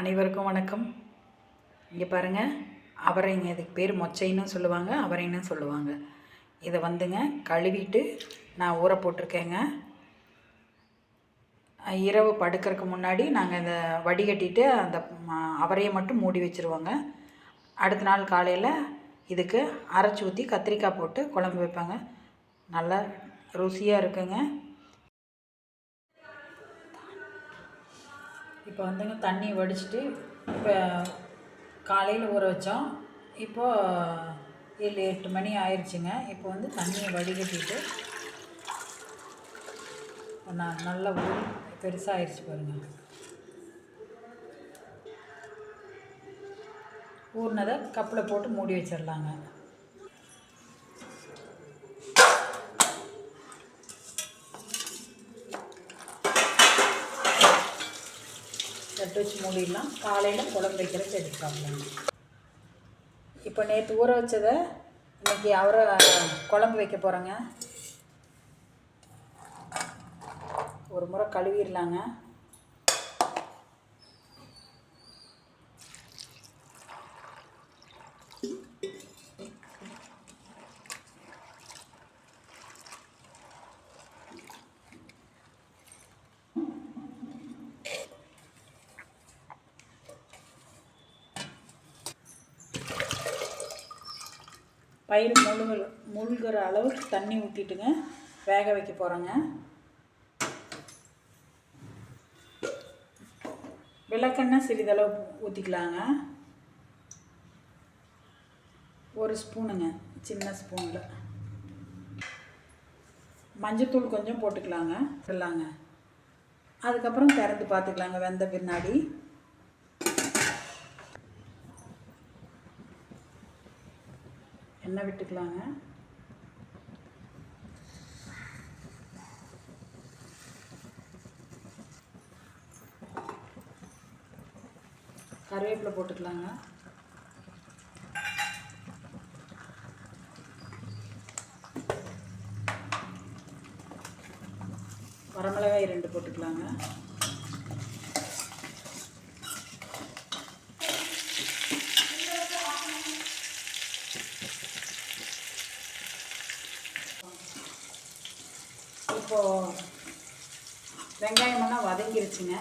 அனைவருக்கும் வணக்கம். இங்கே பாருங்கள் அவரைங்க இதுக்கு பேர் மொச்சைன்னு சொல்லுவாங்க அவரைன்னு சொல்லுவாங்க. இதை வந்துங்க கழுவிட்டு நான் ஊற போட்டிருக்கேங்க. இரவு படுக்கிறதுக்கு முன்னாடி நாங்கள் இந்த வடிகட்டிட்டு அந்த அவரையை மட்டும் மூடி வச்சுருவோங்க. அடுத்த நாள் காலையில் இதுக்கு அரைச்சி ஊற்றி கத்திரிக்காய் போட்டு குழம்பு வைப்பாங்க. நல்லா ருசியாக இருக்குங்க. இப்போ வந்துங்க தண்ணி வடிச்சிட்டு இப்போ காலையில் ஊற வச்சோம். இப்போது ஏழு எட்டு மணி ஆயிடுச்சுங்க இப்போ வந்து தண்ணியை வடிகட்டிட்டு நான் நல்லா ஊறி பெருசாக ஆயிடுச்சு பாருங்க. ஊறினதை கப்பில் போட்டு மூடி வச்சிடலாங்க தட்டு வச்சு மூடிடலாம். காலையில் குழம்பு வைக்கிறதுக்கு எடுத்துக்கலாம் இப்போ நேற்று ஊற வச்சதை இன்றைக்கி அவரை குழம்பு வைக்க போகிறேங்க ஒரு முறை கழுவிடலாங்க. பயிர் முழுக முழுகிற அளவுக்கு தண்ணி ஊற்றிட்டுங்க வேக வைக்க போகிறோங்க விளக்கெண்ணெய் சிறிதளவு ஊற்றிக்கலாங்க ஒரு ஸ்பூனுங்க சின்ன ஸ்பூனில். மஞ்சத்தூள் கொஞ்சம் போட்டுக்கலாங்க. சொல்லாங்க அதுக்கப்புறம் திறந்து பார்த்துக்கலாங்க வெந்த பின்னாடி. எண்ணெய் விட்டுக்கலாங்க. கருவேப்பிலை போட்டுக்கலாங்க. வரமிளகாய் ரெண்டு போட்டுக்கலாங்க. இப்போது வெங்காயமெல்லாம் வதங்கிருச்சுங்க.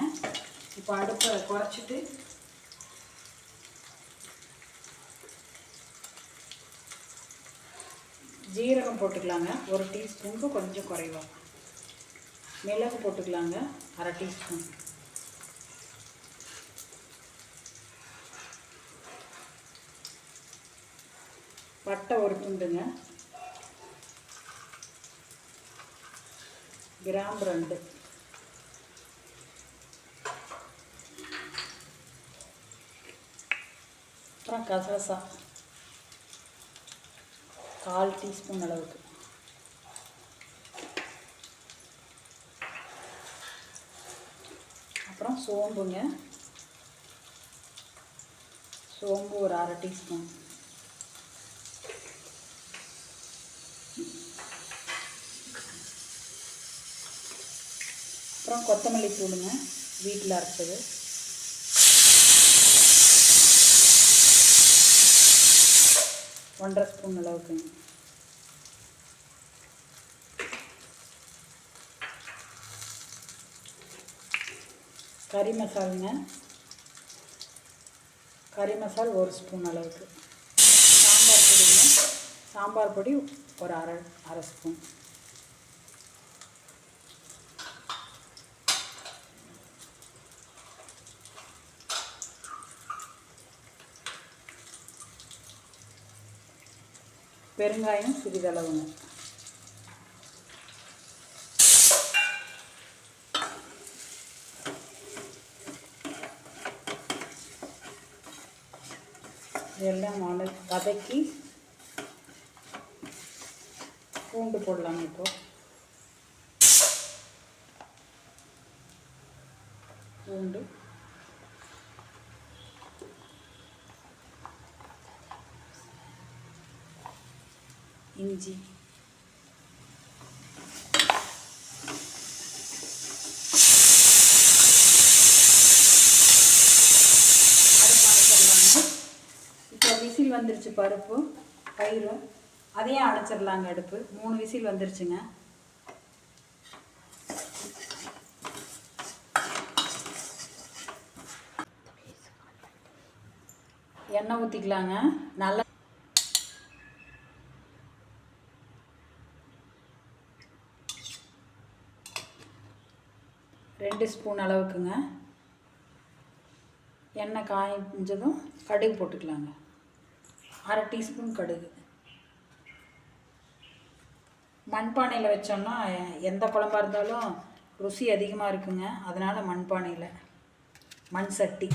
இப்போ அடுப்பை குறைச்சிட்டு ஜீரகம் போட்டுக்கலாங்க. ஒரு டீஸ்பூனுக்கு கொஞ்சம் குறைவா. மிளகு போட்டுக்கலாங்க. அரை டீஸ்பூன். வட்டை ஒரு துண்டுங்க. கிராம்பு ரெண்டு. அப்புறம் கசகசா. கால் டீஸ்பூன் அளவுக்கு. அப்புறம் சோம்புங்க. சோம்பு ஒரு அரை டீஸ்பூன். அப்புறம் கொத்தமல்லி தூளுங்க வீட்டில் அரைச்சது. ஒன்றரை ஸ்பூன் அளவுக்குங்க கறி மசாலுங்க. கறி மசால் ஒரு ஸ்பூன் அளவுக்கு. சாம்பார் பொடிங்க. சாம்பார் பொடி ஒரு அரை அரை ஸ்பூன். பெருங்காயம் சிறிதளவுங்க. இதெல்லாம் வத வதக்கி பூண்டு போடலாம் இப்போ. பூண்டு. இஞ்சி. இப்போ விசில் வந்துருச்சு பருப்பு பயிரும் அதையும் அடைச்சிடலாங்க அடுப்பு. மூணு விசில் வந்துருச்சுங்க. எண்ணெய் ஊற்றிக்கலாங்க நல்லா ரெண்டு ஸ்பூன் அளவுக்குங்க. எண்ணெய் காய்ஞ்சதும் கடுகு போட்டுக்கலாங்க. அரை டீஸ்பூன் கடுகு. மண்பானையில் வச்சோம்னா எந்த குழம்பாக இருந்தாலும் ருசி அதிகமாக இருக்குங்க. அதனால் மண்பானையில். மண் சட்டி.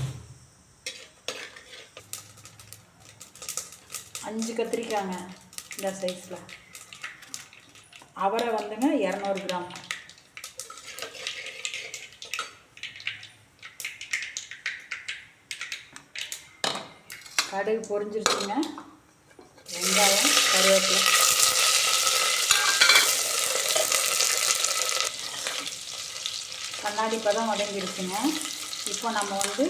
அஞ்சு கத்திரிக்காங்க இந்த சைஸில் அவரை வந்துங்க இரநூறு கிராம். கடுகு பொரிஞ்சிருச்சுங்க. வெங்காயம் கருவேப்பிலை. கண்ணாடி பதம் வதங்கிருச்சுங்க. இப்போ நம்ம வந்து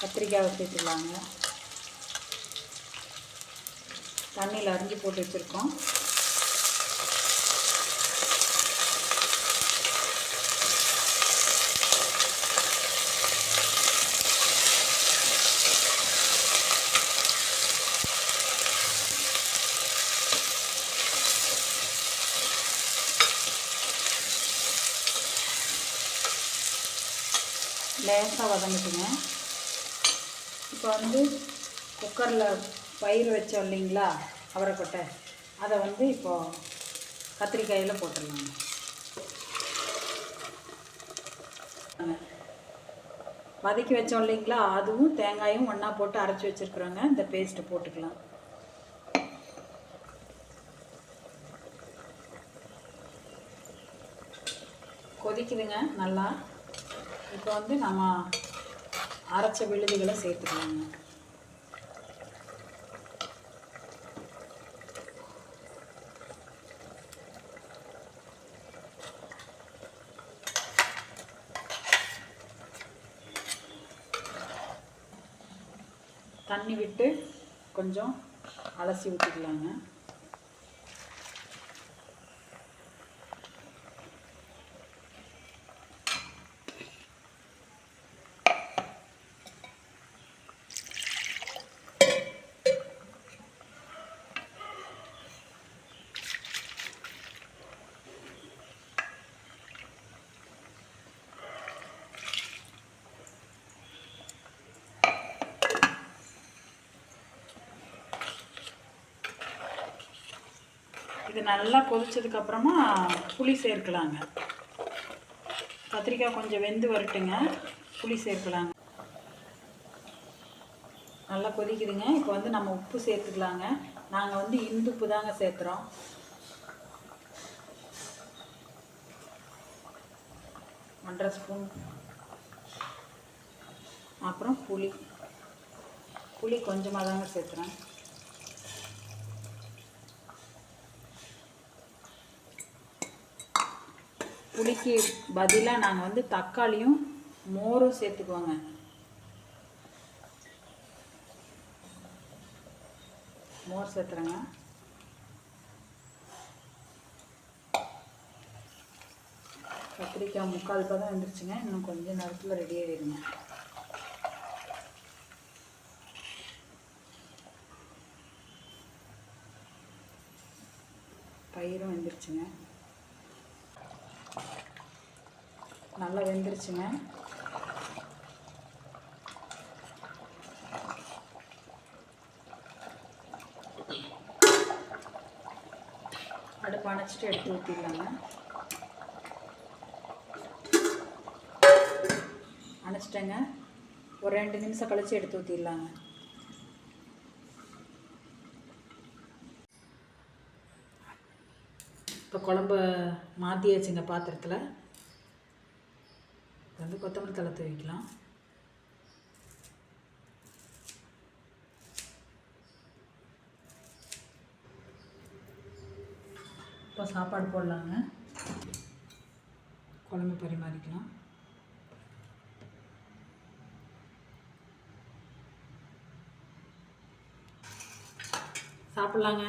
கத்திரிக்காயை சேர்த்துக்கலாங்க தண்ணியில் அரிஞ்சு போட்டு வச்சுருக்கோம். லேசாக வதங்கிட்டுங்க. இப்போ வந்து குக்கரில் பயிர் வச்சோம் இல்லைங்களா அவரைக்கொட்டை. அதை வந்து இப்போது கத்திரிக்காயில் போட்டுடலாங்க. வதக்கி வச்சோம் இல்லைங்களா அதுவும் தேங்காயும் ஒன்றா போட்டு அரைச்சி வச்சுருக்குறோங்க. இந்த பேஸ்ட்டு போட்டுக்கலாம். கொதிக்குதுங்க நல்லா. இப்போ வந்து நம்ம அரைச்ச விழுதுகளை சேர்த்துக்கலாங்க. தண்ணி விட்டு கொஞ்சம் அலசி ஊற்றிக்கலாங்க இது நல்லா கொதிச்சதுக்கப்புறமா புளி சேர்க்கலாங்க. கத்திரிக்காய் கொஞ்சம் வெந்து வரட்டுங்க. புளி சேர்க்கலாங்க. நல்லா கொதிக்குதுங்க. இப்போ வந்து நம்ம உப்பு சேர்த்துக்கலாங்க. நாங்கள் வந்து இந்துப்பு தாங்க சேர்த்துறோம் ஒன்றரை ஸ்பூன். அப்புறம் புளி. புளி கொஞ்சமாக தாங்க சேர்த்துறேன் புளிக்கு பதிலாக நாங்கள் வந்து தக்காளியும் மோரும் சேர்த்துக்குவோங்க. மோர் சேர்த்துறேங்க. கத்திரிக்காய் முக்கால் பதம் வந்துருச்சுங்க. இன்னும் கொஞ்சம் நேரத்தில் ரெடி ஆகிடுங்க பயிரும் வந்துருச்சுங்க. நல்லா வெந்துருச்சுங்க. அடுப்பு அணைச்சிட்டு எடுத்து ஊற்றிடலாங்க அணைச்சிட்டேங்க. ஒரு ரெண்டு நிமிஷம் கழித்து எடுத்து ஊற்றிடலாங்க இப்போ குழம்ப மாற்றியாச்சுங்க பாத்திரத்தில். இது வந்து கொத்தமல்லி தலை தூவிக்கலாம் இப்போ சாப்பாடு போடலாங்க. குழம்பு பரிமாறிக்கலாம். சாப்பிட்லாங்க.